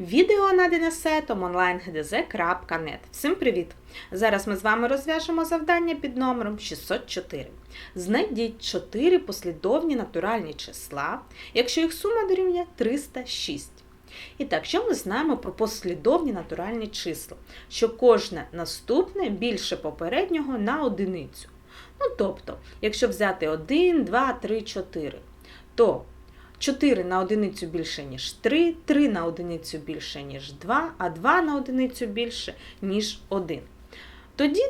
Відео надане сайтом onlinegdz.net. Всім привіт! Зараз ми з вами розв'яжемо завдання під номером 604. Знайдіть 4 послідовні натуральні числа, якщо їх сума дорівнює 306. І так, що ми знаємо про послідовні натуральні числа? Що кожне наступне більше попереднього на одиницю. Ну, тобто, якщо взяти 1, 2, 3, 4, то 4 на одиницю більше, ніж 3, 3 на одиницю більше, ніж 2, а 2 на одиницю більше, ніж 1. Тоді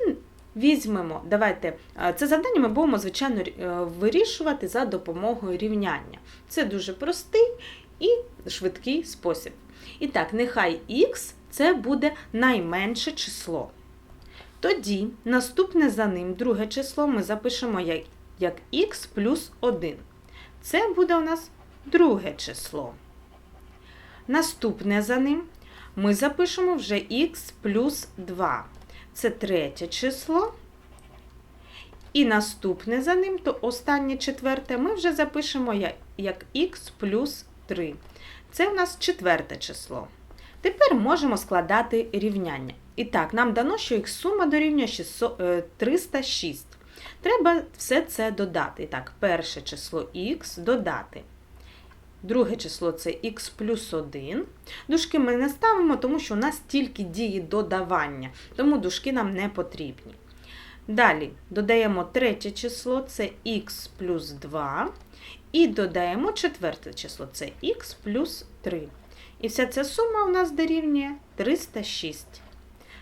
візьмемо, давайте, е, це завдання ми будемо, звичайно, е, вирішувати за допомогою рівняння. Це дуже простий і швидкий спосіб. І так, нехай х це буде найменше число. Тоді наступне за ним друге число ми запишемо як, як х плюс 1. Це буде у нас друге число. Наступне за ним ми запишемо вже х плюс 2. Це третє число. І наступне за ним, то останнє четверте, ми вже запишемо як, х плюс 3. Це у нас четверте число. Тепер можемо складати рівняння. І так, нам дано, що їх сума дорівнює 600, е, 306. Треба все це додати. І так, перше число х додати. Друге число це х плюс 1. Дужки ми не ставимо, тому що у нас тільки дії додавання, тому дужки нам не потрібні. Далі додаємо третє число це х плюс 2. І додаємо четверте число це х плюс 3. І вся ця сума у нас дорівнює 306.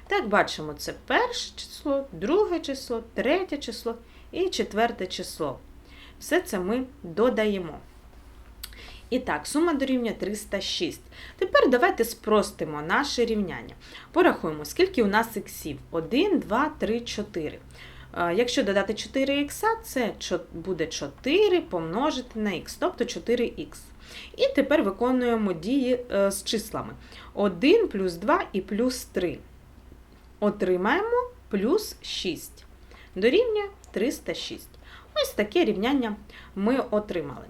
Так, бачимо, це перше число, друге число, третє число і четверте число. Все це ми додаємо. І так, сума дорівнює 306. Тепер давайте спростимо наше рівняння. Порахуємо, скільки у нас іксів. 1, 2, 3, 4. Е, Якщо додати 4 х, це буде 4 помножити на х, тобто 4х. І тепер виконуємо дії е, з числами. 1 плюс 2 і плюс 3. Отримаємо плюс 6. Дорівнює 306. Ось таке рівняння ми отримали.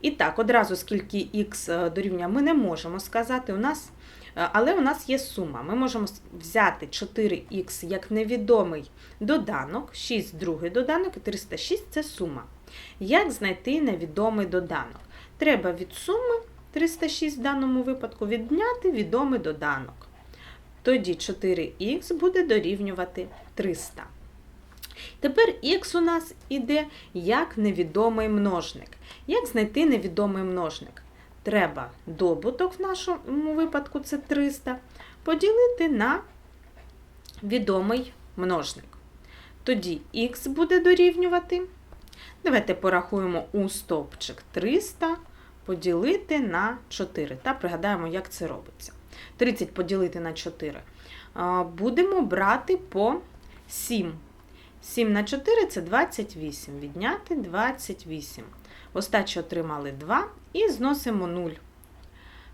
І так, одразу скільки х дорівнює ми не можемо сказати, у нас, е, але у нас є сума. Ми можемо взяти 4х як невідомий доданок, 6 другий доданок і 306 це сума. Як знайти невідомий доданок? Треба від суми 306 в даному випадку відняти відомий доданок. Тоді 4х буде дорівнювати 300. Тепер х у нас іде як невідомий множник. Як знайти невідомий множник? Треба добуток в нашому випадку це 300 поділити на відомий множник. Тоді х буде дорівнювати. Давайте порахуємо у стовпчик 300 поділити на 4 та пригадаємо, як це робиться. 30 поділити на 4. Будемо брати по 7. 7 на 4 це 28. Відняти 28. Остачі отримали 2 і зносимо 0.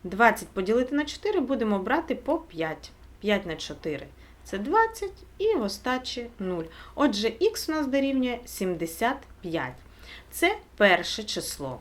20 поділити на 4 будемо брати по 5. 5 на 4 це 20 і в остачі 0. Отже, х у нас дорівнює 75. Це перше число.